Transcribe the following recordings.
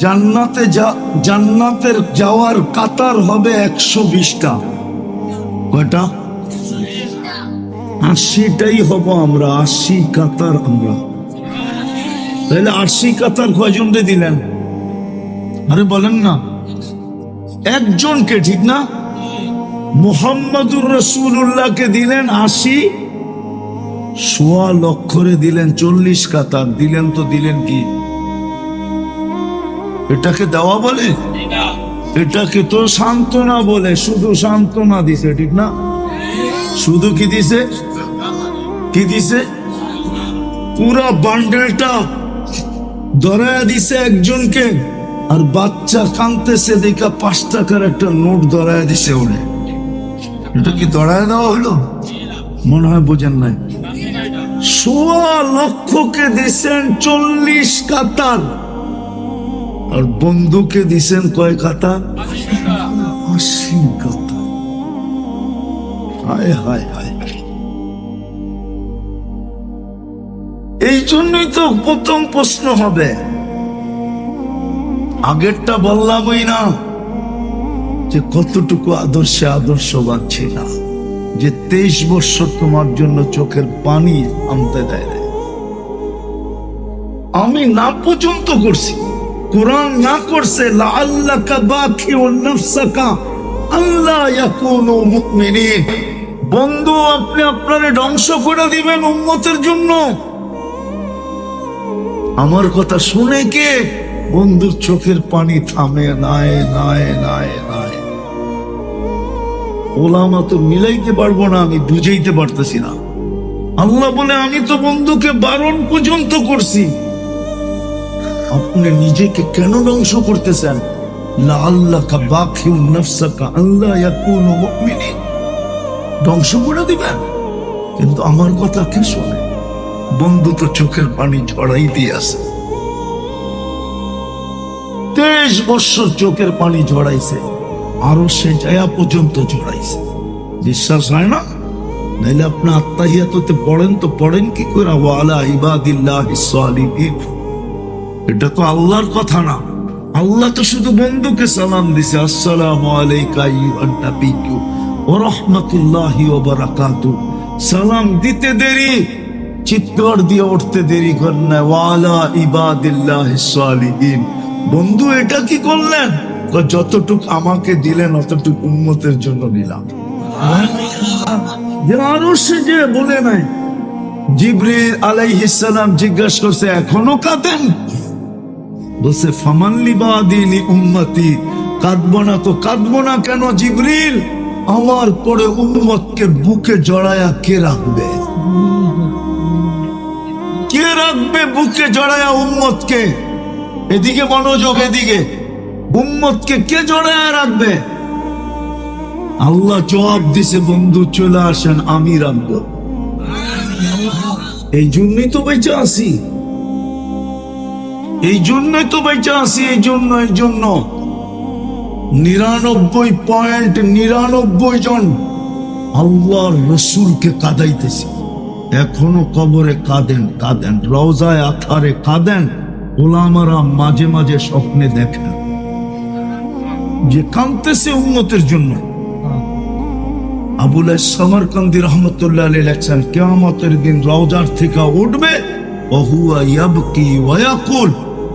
জান্নাতে জান্নাতের যাওয়ার কাতার হবে একশো বিশটা। কয়টা? আশিটাই হব আমরা, আশি কাতার আমরা। তাহলে আশি কাতার কয়জনকে দিলেন? আরে বলেন না। একজনকে, ঠিক না? মোহাম্মদুর রসুল্লাহকে দিলেন আশি, সোয়া লক্ষরে দিলেন চল্লিশ কাতার। দিলেন তো দিলেন কি? এটাকে দেওয়া বলে? এটাকে তো সান্ত্বনা বলে, শুধু সান্ত্বনা দিছে, ঠিক না? শুধু কি দিছে? কি দিছে? পুরো বান্ডেলটা ধরায়া দিছে একজনকে, আর বাচ্চা কানতেছে দেখা পাঁচ টাকার একটা নোট ধরায়া দিছে ওরে। এটা কি ধরায় দেওয়া হলো? মনে হয় বোঝেন নাই। সোয়া লক্ষকে দিছেন চল্লিশ কাতার। আর বন্ধুকে দিছেন কয় কাতার আশি কাতার হায় হায় হায়। এই জন্যই তো প্রথম প্রশ্ন হবে। আগেরটা বললামই না যে কতটুকু আদর্শে আদর্শ আদর্শবান ছিল, যে তেইশ বছর তোমার জন্য চোখের পানি আনতে দেয়। আমি না পর্যন্ত করছি। কোরআন না করছে বন্ধু, আপনি আপনারে ধ্বংস করে দিবেন উম্মতের জন্য। আমার কথা শুনে কে? বন্ধুর চোখের পানি থামে, নাই নাই নাই নাই। ওলামা তো মিলাইতে পারব না, আমি বুঝাইতে পারতেছি না। আল্লাহ বলে, আমি তো বন্ধুকে বারণ পর্যন্ত করছি। আপনি নিজেকে কেন ধ্বংস করতেছেন? ধ্বংস করে দিবেন। কিন্তু আমার কথা কে শোনে? বন্ধু তো চোখের পানি ঝড়াই দিয়ে আছে। তেইশ বছর চোখের পানি ঝড়াইছে আরও সে জায়া পর্যন্ত ঝড়াইছে বিশ্বাস হয় না? নাইলে আপনি আত্মাহিয়াতে পড়েন তো পড়েন কি করে? ওয়ালা ইবাদিল্লাহ এটা তো আল্লাহর কথা না। আল্লাহ তো শুধু বন্ধুকে সালাম দিছে, আসসালামু সালাম দিতে দেরি, চিৎকার দিয়ে উঠতে দেরি করেন বন্ধু, এটা কি করলেন? যতটুক আমাকে দিলেন, অতটুক উন্মতের জন্য যে বলে নাই। জিব্রিল আলাইহিস সালাম জিজ্ঞাসা করছে, এখনও কাঁদেন? বলছে, ফামান লিবাদিলি উম্মতি কাঁদবো না তো কাঁদবো না কেন জিবরিল? আমার পরে উম্মতকে বুকে জড়ায়া কে রাখবে? কে রাখবে বুকে জড়ায়া উম্মতকে? এদিকে মনোযোগ, এদিকে। উম্মতকে কে জড়ায়া রাখবে? আল্লাহ জবাব দিছে, বন্ধু, চলে আসেন, আমি রাখব। এই জন্যই তো বেঁচে আছি। এই জন্যই তো বেঁচে আছি, এই জন্য এই জন্য। নিরানব্বই পয়েন্ট নিরানব্বই জন আল্লাহর রসুলকে কাদাইতেছে। এখনও কবরে কাঁদেন কাঁদেন, রওজায় আথারে কাঁদেন, ওলামারা মাঝে মাঝে স্বপ্নে দেখেন। যে কাঁদতেছে উন্নতের জন্য। আবুল সামরকান্দি রহমতুল্লাহ আলী লেখছেন দিন রওজার থেকে উঠবে, ওহুয়া ইয়াবকি ওয়াকুল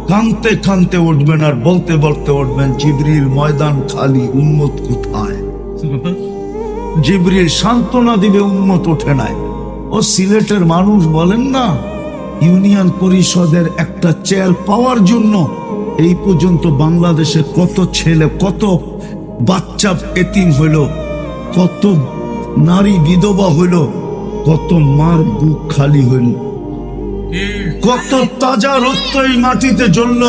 কানতে কানতে উঠবেন আর বলতে বলতে উঠবেন, জিবরিল, ময়দান খালি উন্মত কোথায়? জিবরিল সান্ত্বনা দিবে উন্মত ওঠে নাই। ও সিলেটের মানুষ বলেন না, ইউনিয়ন পরিষদের একটা চেয়ার পাওয়ার জন্য এই পর্যন্ত বাংলাদেশে কত ছেলে, কত বাচ্চা এতিম হইল, কত নারী বিধবা হইল, কত মার বুক খালি হইল। কত তাজা রক্ত এই মাটিতে জ্বলল।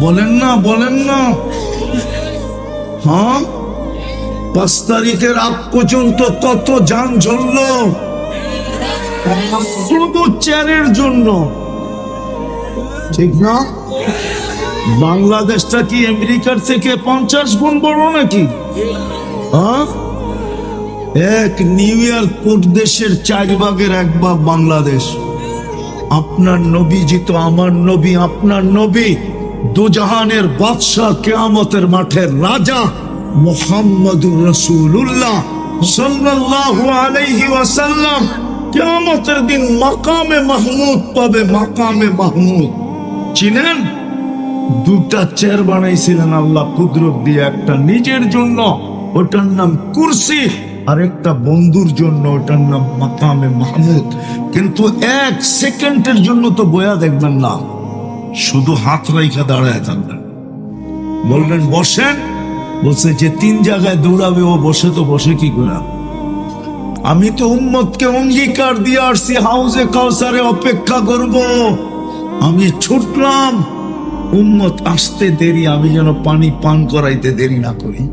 বলেন না বলেন না। হ্যাঁ? পাঁচ তারিখের আগ পর্যন্ত কত যান জ্বলল। শুধু চেয়ারের জন্য। ঠিক না? বাংলাদেশটা কি আমেরিকার থেকে পঞ্চাশ গুণ বড় নাকি? হ্যাঁ? এক নিউ ইয়র্ক দেশের চার ভাগের এক ভাগ বাংলাদেশ। আপনার নবী জিত আমার নবী, আপনার নবী। দুজাহানের বাদশাহ কেয়ামতের মাঠের রাজা মোহাম্মদুর রসুল্লাহ আলাইহি ওয়াসাল্লাম দিন মাকামে মাহমুদ পাবে, মাকামে মাহমুদ। চিনেন? দুটা আল্লাহ কুদরত দিয়ে, একটা নিজের জন্য, ওটার নাম কুরসি। আর একটা বন্ধুর জন্য ওটার নাম মাকামে মাহমুদ। কিন্তু এক সেকেন্ডের জন্য তো বয়া দেখবেন না। শুধু হাত রাইখা দাঁড়ায় থাকবেন। বলবেন, বসেন। বলছে যে তিন জায়গায় দৌড়াবে, ও বসে তো বসে কি করে? আমি তো উম্মতকে অঙ্গীকার দিয়ে আসছি, হাউজে কাউসারে অপেক্ষা করব। আমি ছুটলাম। উম্মত আসতে দেরি, আমি যেন পানি পান করাইতে দেরি না করি।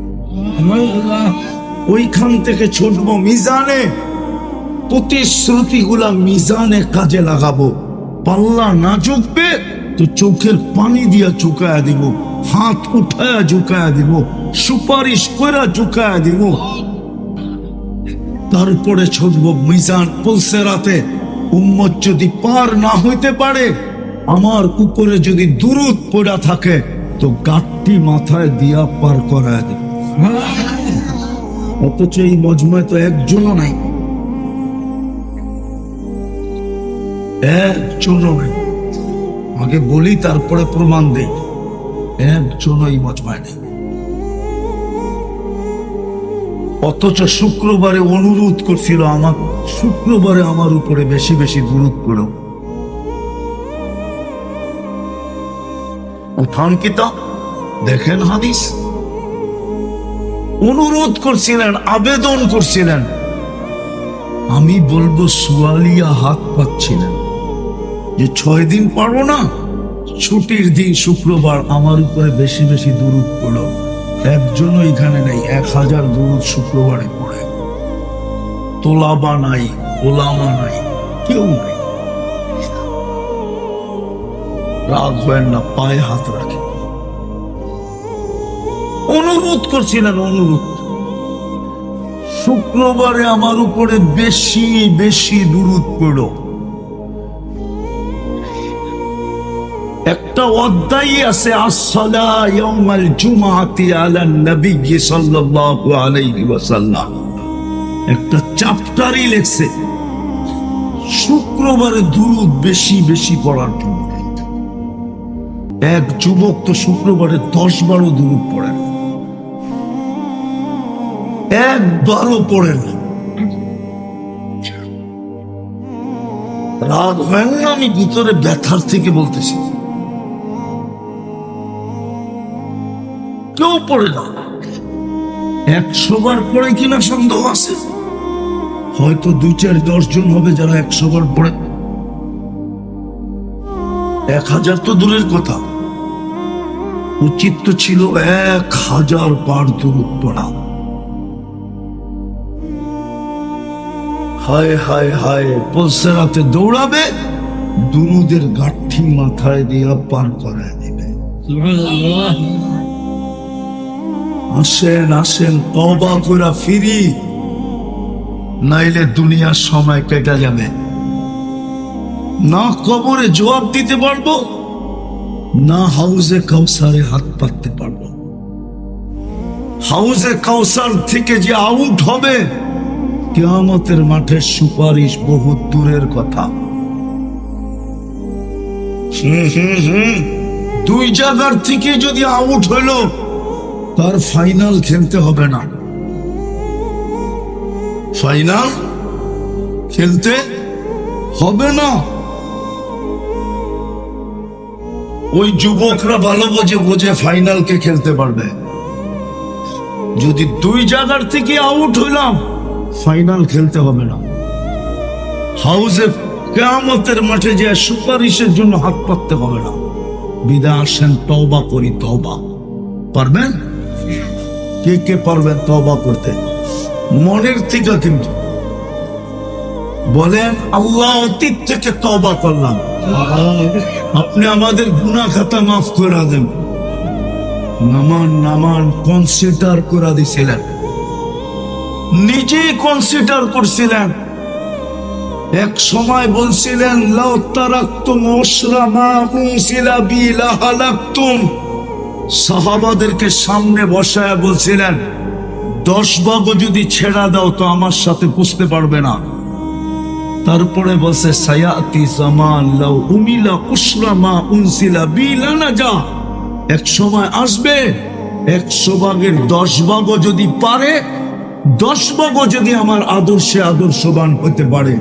ওইখান থেকে ছুটব মিজানে। প্রতিশ্রুতিগুলা মিজানে কাজে লাগাবো। পাল্লা না চুকবে, তো চোখের পানি দিয়া চুকায়া দিব। হাত উঠায়া চুকায়া দিব। সুপারিশ কইরা চুকায়া দিব। তারপরে ছুটব মিজান পলসে রাতে উম্মত যদি পার না হইতে পারে, আমার উপরে যদি দুরুদ পড়া থাকে, তো গাঠটি মাথায় দিয়া পার করা দেব। অথচ এই মজমায় তো একজনও নাই। একজনও নাই। আগে বলি, তারপরে প্রমাণ দেই। একজনও এই মজমায় নেই। অথচ শুক্রবারে অনুরোধ করছিল আমার, শুক্রবারে আমার উপরে বেশি বেশি দূরত করো উঠান কিতাব দেখেন হাদিস। অনুরোধ করছিলেন, আবেদন করছিলেন। আমি বলব, সুয়ালিয়া হাত পাচ্ছিলেন। যে ছয় দিন পারব না, ছুটির দিন শুক্রবার আমার উপরে বেশি বেশি দূরত পড়ো একজনও এখানে নেই, এক হাজার দূরত শুক্রবারে পড়ে। তোলাবা নাই, ওলামা নাই, কেউ নাই। রাগ হয় না, পায়ে হাত রাখে অনুরোধ করছিলেন অনুরোধ। শুক্রবারে আমার উপরে বেশি বেশি দূরত পড়ো। একটা অধ্যায় আছে, আসসালা ইয়াউমাল জুমাআতি আলা নবী সাল্লাল্লাহু আলাইহি ওয়াসাল্লাম। একটা চ্যাপ্টারই লেখছে, শুক্রবারে দুরুদ বেশি বেশি পড়ার জন্য। এক যুবক তো শুক্রবারে দশ বারো দুরুদ পড়েন একবারও পড়েন না। রাগ হয় না, আমি ভিতরে ব্যথার থেকে বলতেছি কেউ পড়ে না। একশো বার পড়ে কিনা সন্দেহ আছে? হয়তো দুই চার দশজন হবে যারা একশো বার পড়ে। এক হাজার তো দূরের কথা। উচিত তো ছিল এক হাজার বার দূর পড়া। হায় হায় হায় পলসে রাতে দৌড়াবে দুরুদের গাঠি মাথায় দিয়া পার করায় দিবে। আসেন আসেন তবা করে ফিরি নাইলে দুনিয়ার সময় কেটে যাবে। না কবরে জবাব দিতে পারব না হাউজে কাউসারে হাত পাততে পারব। হাউজে কাউসার থেকে যে আউট হবে কেয়ামতের মাঠের সুপারিশ বহু দূরের কথা। দুই জায়গার থেকে যদি আউট হইল তার ফাইনাল খেলতে হবে না। ফাইনাল খেলতে হবে না। ওই যুবকরা ভালো বোঝে বোঝে ফাইনালকে খেলতে পারবে। যদি দুই জায়গার থেকে আউট হইলাম ফাইনাল খেলতে হবে না। হাউসে কেয়ামতের মাঠে যে সুপারিশের জন্য হাত পাততে হবে না। বিদা আসেন, তওবা করি, তওবা। পারবেন? কে কে পারবেন তওবা করতে? মনের থেকে কিন্তু। বলেন, আল্লাহ অতীত থেকে তওবা করলাম। আপনি আমাদের গুনাহ খাতা মাফ করে দেন। নামান নামান কনসিডার করে দিছিলেন। নিজেই কনসিডার করছিলেন। এক সময় বলছিলেন সাহাবাদেরকে সামনে বসায় বলছিলেন, দশ ভাগও যদি ছেড়া দাও তো আমার সাথে পুষতে পারবে না। তারপরে বলছে, সায়াতি জামান, লাউ উমিলা উসরা মা উনসিলা বি লানাজা এক সময় আসবে, একশো ভাগের দশ ভাগও যদি পারে দশ ভাগও যদি আমার আদর্শে আদর্শবান হতে পারে,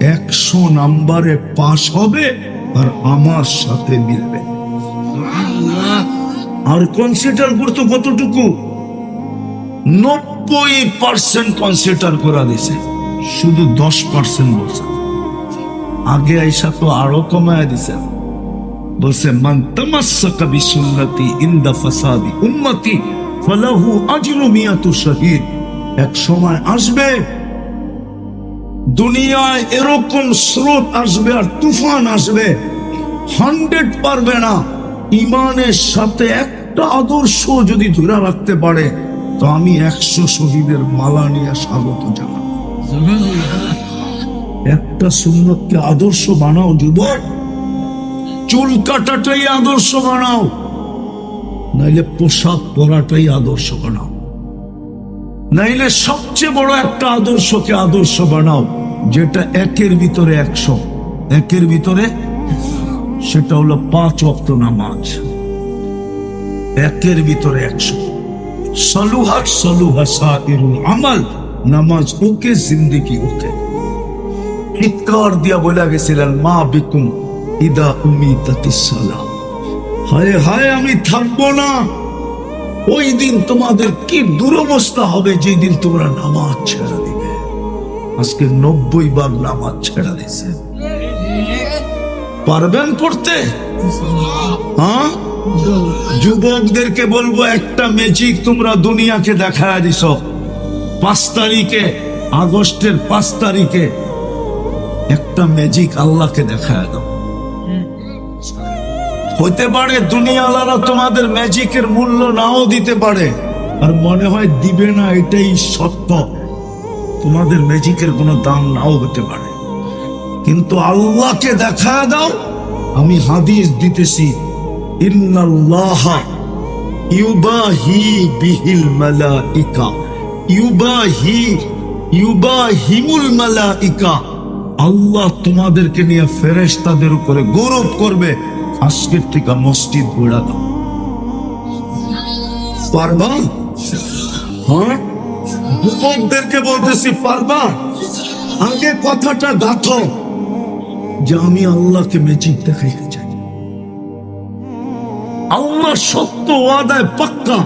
একশো নাম্বারে পাশ হবে আর আমার সাথে মিলবে। আর কনসিডার করতো কতটুকু? নব্বই পার্সেন্ট কনসিডার করা দিছে শুধু দশ পার্সেন্ট বলছে। আগে আইসা তো আরও কমায় দিছে। বলছে, মান তামাসসাকা বিসুন্নতি ইনদা ফাসাদি উম্মতি, ফালাহু আজরু মিয়াতু শহীদ। এক সময় আসবে, দুনিয়ায় এরকম স্রোত আসবে আর তুফান আসবে। হান্ড্রেড পারবে না। ইমানের সাথে একটা আদর্শ যদি ধরে রাখতে পারে, তো আমি একশো শহীদের মালা নিয়ে স্বাগত জানাব। একটা সুন্নতকে আদর্শ বানাও, যুবক। চুল কাটাটাই আদর্শ বানাও, নাইলে পোশাক পরাটাই আদর্শ বানাও। নাইলে সবচেয়ে বড় একটা আদর্শকে আদর্শ বানাও, যেটা একের ভিতরে একশো। একের ভিতরে সেটা হলো পাঁচ অক্ত নামাজ। একের ভিতরে একশো। সলুহা আমাল, নামাজ ওকে জিন্দিগি ওকে চিৎকার দিয়া বলে গেছিলেন, মা বিকুম ইদা উমি হায় হায়, আমি থাকব না। ওই দিন তোমাদের কি দুরবস্থা হবে যেদিন তোমরা নামাজ ছেড়ে দিবে? আজকে নব্বই বার নামাজ ছেড়ে দিছে পারবেন পড়তে? হ্যাঁ? যুবকদেরকে বলব, একটা ম্যাজিক তোমরা দুনিয়াকে দেখা দিস। পাঁচ তারিখে, আগস্টের পাঁচ তারিখে একটা ম্যাজিক আল্লাহকে দেখা দাও। হতে পারে দুনিয়ালারা তোমাদের ম্যাজিকের মূল্য নাও দিতে পারে। আর মনে হয় দিবে না, এটাই সত্য। তোমাদের ম্যাজিকের কোনো দাম নাও হতে পারে। কিন্তু আল্লাহকে দেখা দাও, আমি হাদিস দিতেছি বিহিল ইউবাহি আল্লাহ তোমাদেরকে নিয়ে ফেরেশতাদের উপরে গৌরব করবে। আজকের থেকে মসজিদ দাও। পারবা হ্যাঁ? যুবকদেরকে বলতেছি পারবা আগে কথাটা যে আমি আল্লাহকে ম্যাজিক দেখাইতে চাই। আল্লাহ সত্য ওয়াদায় পাক্কা।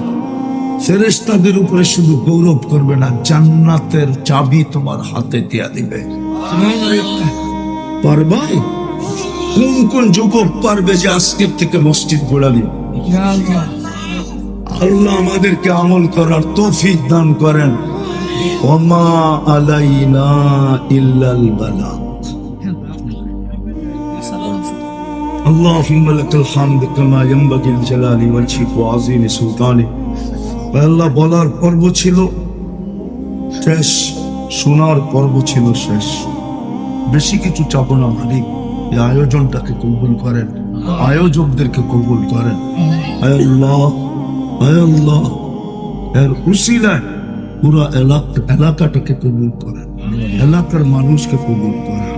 ফেরেশতাদের উপরে শুধু গৌরব করবে না, জান্নাতের চাবি তোমার হাতে দিয়া দিবে। পারবা কোন কোন যুবক পারবে যে আজকের থেকে মসজিদ গোড়ালি আল্লাহ আমাদেরকে আমল করার তৌফিক দান করেন ওমা আলাইনা ইল্লাল বালাগ اللهم لك الحمد كما ينبغي الجلال والشيك وعظيم سلطانك আল্লাহ বলার পর্ব ছিল শেষ শোনার পর্ব ছিল শেষ বেশি কিছু চাবো না মালিক এই আয়োজনটাকে কবুল করেন। আয়োজকদেরকে কবুল করেন। আল্লাহ আল্লাহ। পুরো এলাকা এলাকাটাকে কবুল করেন। এলাকার মানুষকে কবুল করেন।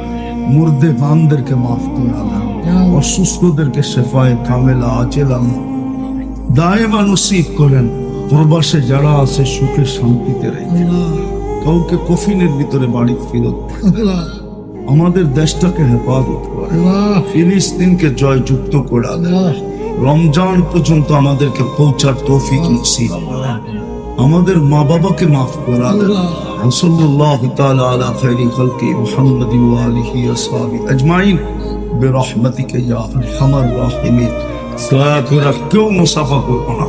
মুর্দে বানদেরকে মাফ করে দেন অসুস্থদেরকে শেফায় কামেলা আচেলাম দায়মা নসিব করেন। প্রবাসে যারা আছে সুখে শান্তিতে রেখে কাউকে কফিনের ভিতরে বাড়ি ফেরত। আমাদের দেশটাকে হেফাজত করে ফিলিস্তিনকে জয়যুক্ত করে দেন রমজান পর্যন্ত আমাদেরকে পৌঁছার তৌফিক নসিব করেন। আমাদের মা বাবাকে মাফ করা দেন সাল্লাল্লাহ তাআলা আলা খাইরি খালকি মুহাম্মাদি ওয়া আলিহি ওয়া সাহবিহি আজমাইন برحمتك يا ارحم الراحمين দয়া করে কেউ মুসাফা করবো না